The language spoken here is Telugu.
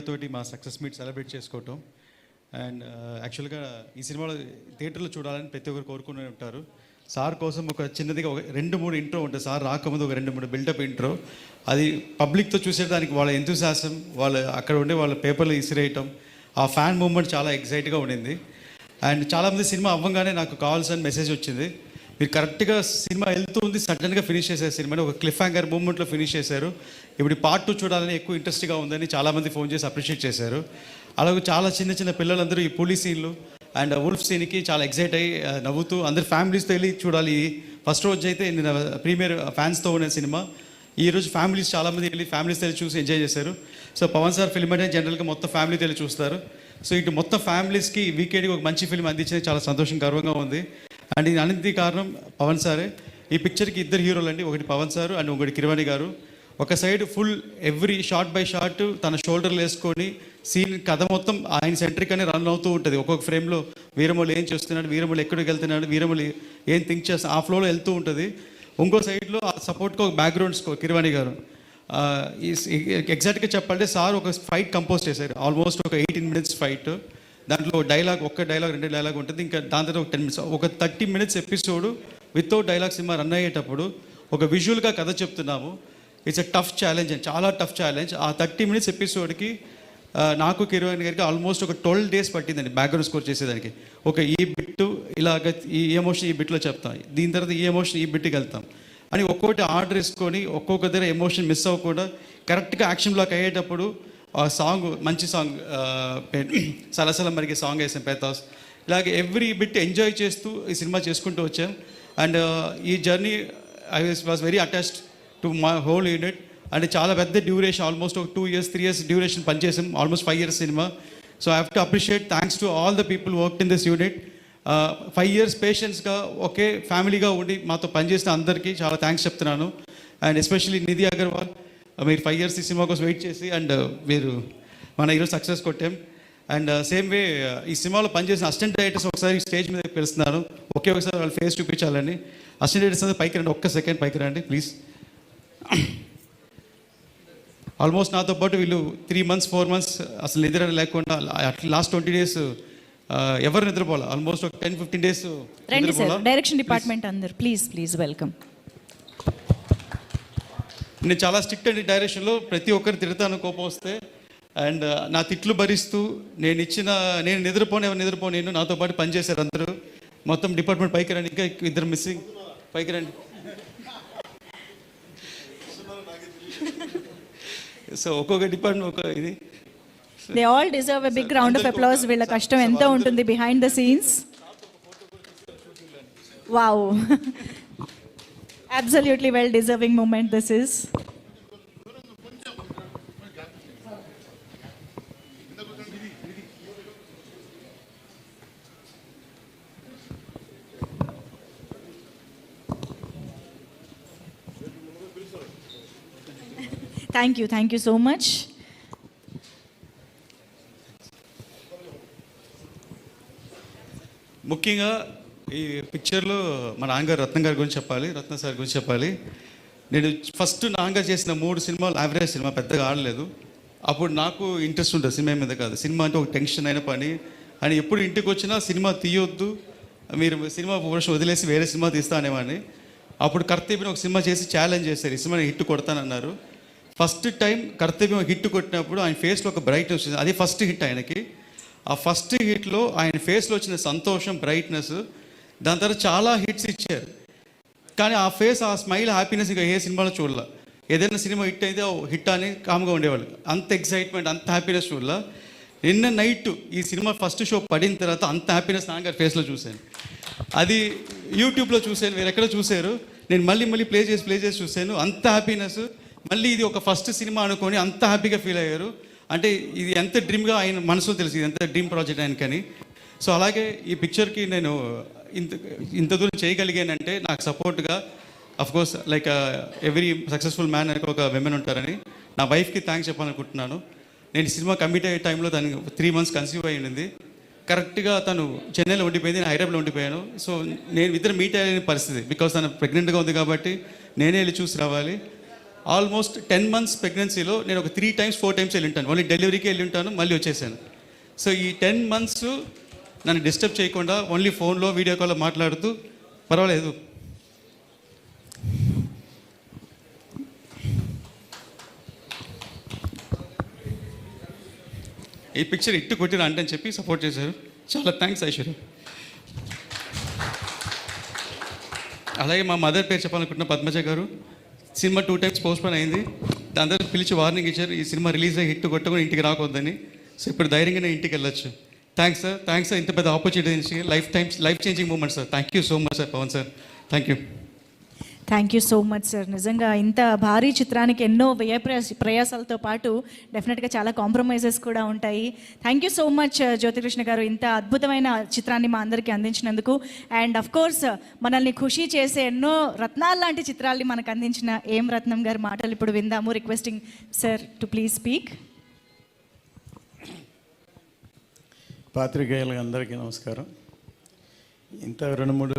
తోటి మా సక్సెస్ మీట్ సెలబ్రేట్ చేసుకోవటం. అండ్ యాక్చువల్గా ఈ సినిమాలో థియేటర్లో చూడాలని ప్రతి ఒక్కరు కోరుకుని ఉంటారు. సార్ కోసం ఒక చిన్నదిగా ఒక రెండు మూడు ఇంట్రో ఉంటుంది సార్ రాకముందు ఒక రెండు మూడు బిల్డప్ ఇంట్రో. అది పబ్లిక్తో చూసేదానికి వాళ్ళ ఎంతూశాసం వాళ్ళ అక్కడ ఉండే వాళ్ళ పేపర్లు ఇసిరేయటం. ఆ ఫ్యాన్ మూమెంట్ చాలా ఎగ్జైట్గా ఉండింది. అండ్ చాలామంది సినిమా అవ్వగానే నాకు కావాల్సిన మెసేజ్ వచ్చింది. మీరు కరెక్ట్గా సినిమా వెళ్తూ ఉంది సడన్గా ఫినిష్ చేశారు సినిమాని ఒక క్లిఫ్ హ్యాంగర్ మూమెంట్లో ఫినిష్ చేశారు. ఇప్పుడు పార్ట్ టూ చూడాలని ఎక్కువ ఇంట్రెస్ట్గా ఉందని చాలామంది ఫోన్ చేసి అప్రిషియేట్ చేశారు. అలాగే చాలా చిన్న చిన్న పిల్లలందరూ ఈ పులి సీన్లు అండ్ ఉల్ఫ్ సీన్కి చాలా ఎగ్జైట్ అయ్యి నవ్వుతూ అందరు ఫ్యామిలీస్తో వెళ్ళి చూడాలి. ఫస్ట్ రోజు అయితే నేను ప్రీమియర్ ఫ్యాన్స్తో ఉన్న సినిమా. ఈ రోజు ఫ్యామిలీస్ చాలామంది వెళ్ళి ఫ్యామిలీస్ వెళ్ళి చూసి ఎంజాయ్ చేశారు. సో పవన్ సార్ ఫిల్మ్ అంటే జనరల్గా మొత్తం ఫ్యామిలీతో వెళ్ళి చూస్తారు. సో ఇటు మొత్తం ఫ్యామిలీస్కి వీకెండ్కి ఒక మంచి ఫిల్మ్ అందించిన చాలా సంతోషం గర్వంగా ఉంది. అండ్ ఇది అన్నింటి కారణం పవన్ సారే. ఈ పిక్చర్కి ఇద్దరు హీరోలు అండి. ఒకటి పవన్ సారు అండ్ ఒకటి కిరవాణి గారు. ఒక side full every shot by shot తన షోల్డర్లు వేసుకొని సీన్ కథ మొత్తం ఆయన సెంట్రిక్ అని రన్ అవుతూ ఉంటుంది. ఒక్కొక్క ఫ్రేమ్లో వీరమూలు ఏం చేస్తున్నాడు వీరమూలు ఎక్కడికి వెళ్తున్నాడు వీరమూలు ఏం థింక్ చేస్తా ఆ ఫ్లోలో వెళ్తూ ఉంటుంది. ఇంకో సైడ్లో ఆ సపోర్ట్కి ఒక బ్యాక్గ్రౌండ్ స్కోర్ కిరవాణి గారు. ఈ ఎగ్జాక్ట్గా చెప్పాలంటే సార్ ఒక ఫైట్ కంపోజ్ చేశారు. ఆల్మోస్ట్ ఒక ఎయిటీన్ మినిట్స్ ఫైట్. దాంట్లో డైలాగ్ ఒక్క డైలాగ్ రెండు డైలాగ్ ఉంటుంది. ఇంకా దాని తర్వాత ఒక టెన్ మినిట్స్ ఒక thirty minutes episode without dialogue cinema run అయ్యేటప్పుడు ఒక విజువల్గా కథ చెప్తున్నాము. It's a tough challenge and. చాలా టఫ్ ఛాలెంజ్ ఆ థర్టీ మినిట్స్ ఎపిసోడ్కి నాకు కిరోయిన్ గారికి ఆల్మోస్ట్ ఒక ట్వెల్వ్ డేస్ పట్టిందండి బ్యాక్గ్రౌండ్ స్కోర్ చేసేదానికి. ఒక ఈ బిట్ ఇలాగ ఈ ఎమోషన్ ఈ బిట్లో చెప్తాం. దీని తర్వాత ఈ ఎమోషన్ ఈ బిట్కి వెళ్తాం. అని ఒక్కొక్కటి ఆర్డర్ వేసుకొని ఒక్కొక్క దగ్గర ఎమోషన్ మిస్ అవ్వకుండా కరెక్ట్గా యాక్షన్ బ్లాక్ అయ్యేటప్పుడు ఆ సాంగ్ మంచి సాంగ్ సలసల మరిగే సాంగ్ వేసాం పేతాస్. ఇలాగే ఎవ్రీ బిట్ ఎంజాయ్ చేస్తూ ఈ సినిమా చేసుకుంటూ వచ్చాం. అండ్ ఈ journey I was very attached to my whole unit and చాలా పెద్ద డ్యూరేషన్ ఆల్మోస్ట్ ఒక two years three years duration పనిచేసాం. Almost five years cinema. So I have to appreciate thanks to all the people work in this unit five years పేషెన్స్గా ఒకే ఫ్యామిలీగా ఉండి మాతో పనిచేసిన అందరికీ చాలా థ్యాంక్స్ చెప్తున్నాను. అండ్ ఎస్పెషల్లీ నిధి అగర్వాల్ మీరు ఫైవ్ ఇయర్స్ ఈ సినిమా కోసం వెయిట్ చేసి అండ్ మీరు మన ఈరోజు సక్సెస్ కొట్టాం. అండ్ సేమ్ వే ఈ సినిమాలో పనిచేసిన అసిస్టెంట్ డైరెక్టర్స్ ఒకసారి స్టేజ్ మీద పిలుస్తున్నాను ఒకే ఒకసారి వాళ్ళ ఫేస్ చూపించాలని అసిస్టెంట్ డైరెక్టర్స్ పైకి రండి ఒక్క సెకండ్ పైకి రండి ప్లీజ్ ఆల్మోస్ట్ నాతో పాటు వీళ్ళు త్రీ మంత్స్ ఫోర్ మంత్స్ అసలు నిద్ర లేకుండా లాస్ట్ ట్వంటీ డేస్ ఎవరు నిద్రపోవాలి? ఆల్మోస్ట్ ఒక ten fifteen days direction department అందరు ప్లీజ్ ప్లీజ్ వెల్కమ్ నేను చాలా స్ట్రిక్ట్ అండి డైరెక్షన్లో. ప్రతి ఒక్కరు తిడతాను కోపం వస్తే. అండ్ నా తిట్లు భరిస్తూ నేను ఇచ్చిన నేను నిద్రపోను ఎవరు నిద్రపోను నేను నాతో పాటు పనిచేశారు అందరూ. మొత్తం డిపార్ట్మెంట్ పైకి రండి ఇంకా ఇద్దరు మిస్సింగ్. పైకి రండి. సో ఒక్కొక్క డిపార్ట్మెంట్ ఒక ఇది. They all deserve a big round of applause వీళ్ళ కష్టం ఎంత ఉంటుంది behind the scenes wow absolutely well deserving moment this is thank you thank you so much ముఖ్యంగా ఈ పిక్చర్లో మా నాన్నగారు రత్నం గారి గురించి చెప్పాలి రత్న సార్ గురించి చెప్పాలి. నేను ఫస్ట్ నాన్నగారు చేసిన మూడు సినిమాలు యావరేజ్ సినిమా పెద్దగా ఆడలేదు. అప్పుడు నాకు ఇంట్రెస్ట్ ఉంటుంది సినిమా మీద కాదు. సినిమా అంటే ఒక టెన్షన్ అయిన పని. అని ఎప్పుడు ఇంటికి వచ్చినా సినిమా తీయొద్దు మీరు సినిమా పోర్షన్ వదిలేసి వేరే సినిమా తీస్తా అనేవాడిని. అప్పుడు కర్తవ్యం ఒక సినిమా చేసి ఛాలెంజ్ చేశారు. ఈ సినిమా హిట్ కొడతానన్నారు. ఫస్ట్ టైం కర్తవ్యం హిట్ కొట్టినప్పుడు ఆయన ఫేస్లో ఒక బ్రైట్నెస్ వచ్చింది అది ఫస్ట్ హిట్ ఆయనకి. ఆ ఫస్ట్ హిట్లో ఆయన ఫేస్లో వచ్చిన సంతోషం బ్రైట్నెస్ దాని తర్వాత చాలా హిట్స్ ఇచ్చారు. కానీ ఆ ఫేస్ ఆ స్మైల్ హ్యాపీనెస్ ఇంకా ఏ సినిమాలో చూడాల. ఏదైనా సినిమా హిట్ అయితే ఓ హిట్ అని కామ్గా ఉండేవాళ్ళు. అంత ఎక్సైట్మెంట్ అంత హ్యాపీనెస్ చూడాల. నిన్న నైట్ ఈ సినిమా ఫస్ట్ షో పడిన తర్వాత అంత హ్యాపీనెస్ నాన్నగారి ఫేస్లో చూశాను. అది యూట్యూబ్లో చూశాను మీరు ఎక్కడ చూశారు. నేను మళ్ళీ మళ్ళీ ప్లే చేసి ప్లే చేసి చూశాను. అంత హ్యాపీనెస్ మళ్ళీ ఇది ఒక ఫస్ట్ సినిమా అనుకొని అంత హ్యాపీగా ఫీల్ అయ్యారు. అంటే ఇది ఎంత డ్రీమ్గా ఆయన మనసులో తెలుసు ఇది ఎంత డ్రీమ్ ప్రాజెక్ట్ ఆయనకని. సో అలాగే ఈ పిక్చర్కి నేను ఇంత ఇంత దూరం చేయగలిగానంటే నాకు సపోర్ట్గా of course like every successful man అని ఒక విమెన్ ఉంటారని నా వైఫ్కి థ్యాంక్స్ చెప్పాలనుకుంటున్నాను. నేను సినిమా కమిట్ అయ్యే టైంలో తను త్రీ మంత్స్ కన్సీవ్ అయి ఉండింది. కరెక్ట్గా తను చెన్నైలో ఉండిపోయింది నేను హైదరాబాద్లో ఉండిపోయాను. సో నేను ఇద్దరు మీట్ అయ్యే పరిస్థితి. బికాస్ తను ప్రెగ్నెంట్గా ఉంది కాబట్టి నేనే వెళ్ళి చూసి రావాలి. ఆల్మోస్ట్ టెన్ మంత్స్ ప్రెగ్నెన్సీలో నేను ఒక త్రీ టైమ్స్ ఫోర్ టైమ్స్ వెళ్ళి ఉంటాను. ఓన్లీ డెలివరీకి వెళ్ళి ఉంటాను మళ్ళీ వచ్చేసాను. సో ఈ టెన్ మంత్స్ నన్ను డిస్టర్బ్ చేయకుండా ఓన్లీ ఫోన్లో వీడియో కాల్లో మాట్లాడుతూ పర్వాలేదు. ఈ పిక్చర్ ఇట్టు కొట్టిన అంటే అని చెప్పి సపోర్ట్ చేశారు. చాలా థ్యాంక్స్ ఐశ్వర్య. అలాగే మా మదర్ పేరు చెప్పాలనుకుంటున్న పద్మజ గారు సినిమా టూ టైమ్స్ పోస్ట్పోన్ అయింది. దాని తర్వాత పిలిచి వార్నింగ్ ఇచ్చారు ఈ సినిమా రిలీజ్ అయ్యి హిట్ కొట్టుకొని ఇంటికి రాకూడదని. సో ఇప్పుడు ధైర్యంగా నేను ఇంటికి వెళ్ళొచ్చు. థ్యాంక్స్ సార్ థ్యాంక్స్ సార్ ఇంత పెద్ద opportunity life times life changing moment sir thank you so much sir Pawan sir thank you thank you so much sir నిజంగా ఇంత భారీ చిత్రానికి ఎన్నో వ్యయ ప్రయాసాలతో పాటు డెఫినెట్గా చాలా కాంప్రమైజెస్ కూడా ఉంటాయి. Thank you so much Jyothi Krishna garu ఇంత అద్భుతమైన చిత్రాన్ని మా అందరికీ అందించినందుకు. అండ్ అఫ్ కోర్స్ మనల్ని ఖుషి చేసే ఎన్నో రత్నాలు లాంటి చిత్రాల్ని మనకు అందించిన ఏం రత్నం గారి మాటలు ఇప్పుడు విందాము requesting sir to please speak పాత్రికేయులకు అందరికీ నమస్కారం. ఇంత రెండు మూడు